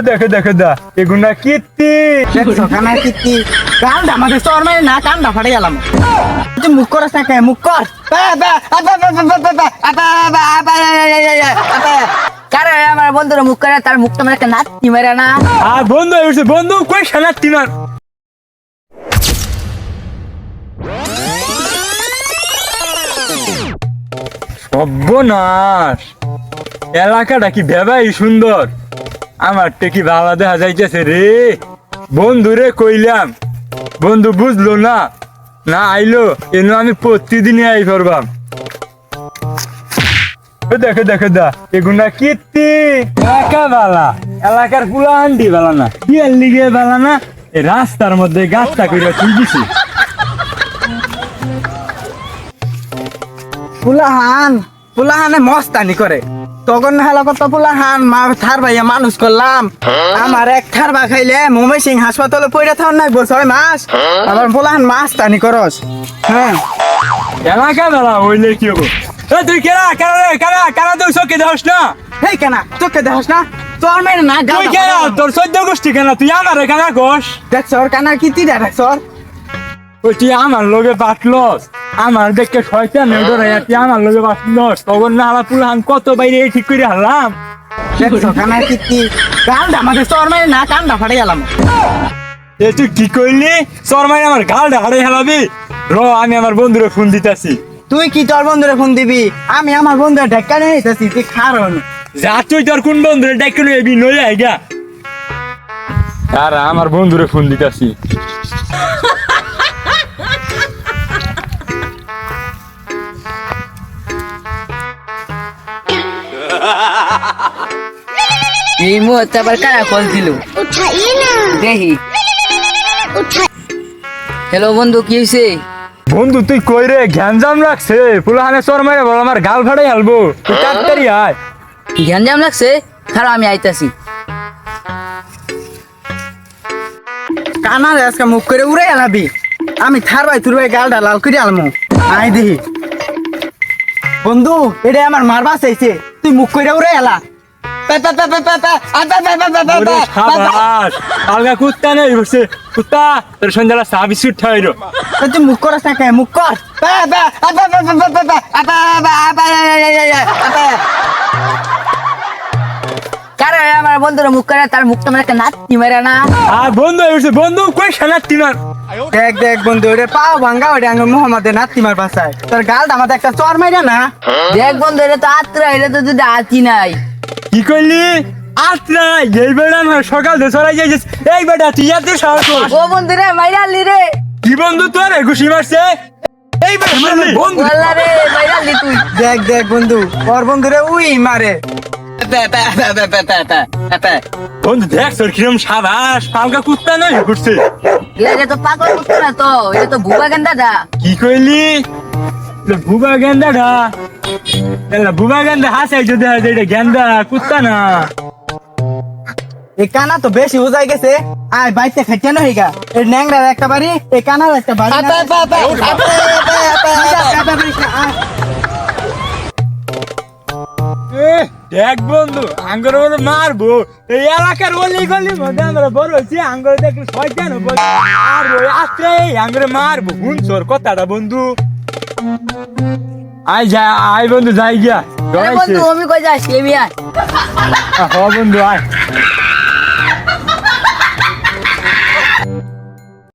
দেখো দেখো দা এগুনা কীর্তি দেখছ কীর্তি কান দা আমাদের সর মানে না কান দা ফাটে গেলাম তুই মুখ করস না কে মুখ কর কারে আমার বন্ধুরা মুখ করে তার মুখটা মানে একটা নাতি মেরে না আর বন্ধু হয়েছে বন্ধু কই সানাতি মার সর্বনাশ এলাকাটা কি ভেবাই সুন্দর? আমার কি ভালো দেখা যাইতেছে রে? বন্ধু রে কইলাম। বন্ধু বুঝলো না। না আইলো, এনো আমি প্রতিদিনই আই করবাম দেখো দেখো দা, এগুনা কীর্তি। এলাকা বালা, এলাকার পুলা আন্ডি বালা না আর লিগে বালা না এই রাস্তার মধ্যে গাছটা কইরা তুই দিছি পুলাহান পুলাহানে মস্তানি করে। তখন হলো কত পুলাহান মা থার ভাইয়া মানুষ করলাম। আমার এক থার বা খাইলে মুম্বাই সিং হাসপাতালে পড়ে থার নাই বল ছয় মাস আবার পুলাহান মাছ টানি করস। হ্যাঁ। এলাকা বালা হইলে কি হব? তুই কেনা কেনা রে কেনা কেনা তুই চোখে দেহস না? হেই কেনা তোকে দেখাস না? তোর মেয়ে না তুই কেনা তোর চোদ্দ গোষ্ঠী কেনা তুই আমার কেনা কোষ দেখছ ওর কানা কি তীরা দেখছ ওই তুই আমার লগে বাটলস আমার দেখে শয়তান ডরাই তুই আমার লগে বাটলস তখন না আমার পুলাহান কত বাইরে ঠিক করে আমাদের তোর না কানটা ফাটে গেলাম। এ তুই কি করলি? আমার গালটা হারে হেলাবি র আমি আমার বন্ধুরে ফোন দিতাছি। তুই কি তোর বন্ধুরে ফোন দিবি? আমি আমার বন্ধুরে ঢেকা নিয়ে নিতেছি তুই খারণ যা তুই তোর কোন বন্ধুরে ডাইকে নিয়ে এবি নই আইগা। আর আমার বন্ধুরে ফোন দিতাছি। এই মুহূর্তে আবার কারা কল দিল? দেখি। হ্যালো বন্ধু কি হয়েছে বন্ধু তুই কই রে? গ্যাঞ্জাম লাগছে। ফুলহানে চর মেরে বল আমার গাল ফাটাই হালবো। তুই তাড়াতাড়ি আয়। গ্যাঞ্জাম লাগছে? খারাপ আমি আইতাছি। কানারে আজকে মুখ করে উড়ে এলাবি আমি থার ভাই তোর ভাই গালটা লাল করে আলমু। আই দেখি। বন্ধু এটা আমার মারবা চাইছে তুই মুখ কইরা উড়ে এলা বন্ধুরা মুখ করে তার মুখটা মানে একটা মারে না বন্ধু বন্ধু কই সানাত্তি মার দেখ দেখ বন্ধু ওটা পাও ভাঙ্গা ওটা আঙ্গুল মোহাম্মদের নাতিমার বাসায়। তোর গাল আমাদের একটা চর মাইরা না? দেখ বন্ধু এটা তো আত্রা এটা তো যদি আতি নাই। কি করলি? আত্রা এই বেড়া আমার সকাল দিয়ে চড়াই যাইছিস এই বেটা তুই আর তুই সাহস ও বন্ধু রে মাইরা আলি রে। কি বন্ধু তোর? ঘুষি মারছে। এই বেটা বন্ধু। রে মাইরা আলি তুই। দেখ দেখ বন্ধু ওর বন্ধু রে উই মারে। প্যা বন্ধু দেখ তোর কিরম সাবাস পালকা কুত্তা নয় ঘুরছে এটা তো পাগল করছে না তো এটা তো ভুবা গেন্দাটা কি কইলি লে গেন্দাটা এলা গেন্দা হাসাই যদি এটা গেন্দা কুত্তা না এই কানা তো বেশি উজাই গেছে আয় বাইতে খাইতে না হইগা এই ন্যাংরার একটা বাড়ি এই কানার একটা বাড়ি দেখ বন্ধু আঙ্গুর বলে মারবো। এই এলাকার অলি গলি মধ্যে আমরা বড় হয়েছি আঙ্গুর দেখলে শয়তান হব। আর ওই আস্তে আঙ্গরে মারবো। শুনছোর কথাটা বন্ধু। আই যা আই বন্ধু যাই গিয়া। বন্ধু আমি কই যাস হ বন্ধু আয়।